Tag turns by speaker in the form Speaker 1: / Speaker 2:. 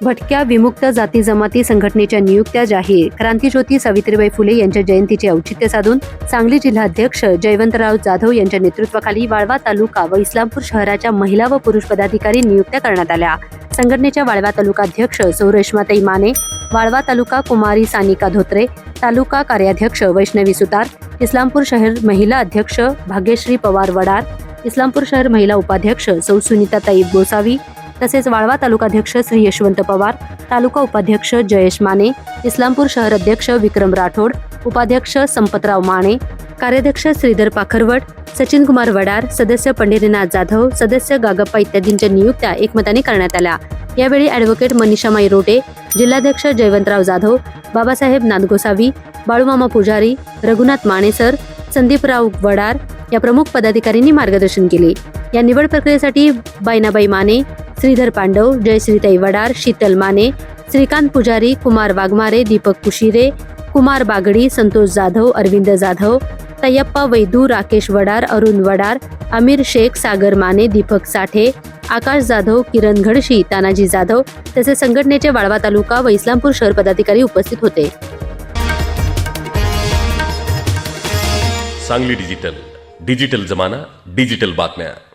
Speaker 1: भटक्या विमुक्त जाती जमाती संघटनेच्या नियुक्त्या जाहीर. क्रांतीज्योती सावित्रीबाई फुले यांच्या जयंतीचे औचित्य साधून सांगली जिल्हाध्यक्ष जयवंतराव जाधव यांच्या नेतृत्वाखाली वाळवा तालुका व इस्लामपूर शहराच्या महिला व पुरुष पदाधिकारी नियुक्त्या करण्यात आल्या. संघटनेच्या वाळवा तालुकाध्यक्ष सौरेश्माताई माने वाळवा तालुका कुमारी सानिका धोत्रे तालुका कार्याध्यक्ष वैष्णवी सुतार इस्लामपूर शहर महिला अध्यक्ष भाग्यश्री पवार वडार इस्लामपूर शहर महिला उपाध्यक्ष सौ सुनीताताई गोसावी तसेच वाळवा तालुकाध्यक्ष श्री यशवंत पवार तालुका उपाध्यक्ष जयेश माने इस्लामपूर शहर अध्यक्ष विक्रम राठोड उपाध्यक्ष संपतराव माने कार्याध्यक्ष श्रीधर पाखरवट सचिन कुमार वडार सदस्य पंढरीनाथ जाधव सदस्य गागप्पा इत्यादींच्या नियुक्त्या एकमताने करण्यात आल्या. यावेळी ॲडव्होकेट मनीषामाई रोटे जिल्हाध्यक्ष जयवंतराव जाधव बाबासाहेब नादगोसावी बाळूमामा पुजारी रघुनाथ मानेसर संदीपराव वडार या प्रमुख पदाधिकाऱ्यांनी मार्गदर्शन केले. या निवड प्रक्रियेसाठी बायनाबाई माने श्रीधर पांडव जयश्रीताई वडार शीतल माने श्रीकांत पुजारी कुमार वाघमारे दीपक कुशिरे कुमार बागडी संतोष जाधव अरविंद जाधव तय्यप्पा वैदू राकेश वडार अरुण वडार अमीर शेख सागर माने दीपक साठे आकाश जाधव किरण घडशी तानाजी जाधव तसेच संघटनेचे वाळवा तालुका व इस्लामपूर शहर पदाधिकारी उपस्थित होते.
Speaker 2: सांगली डिजिटल डिजिटल जमाना डिजिटल बातम्या.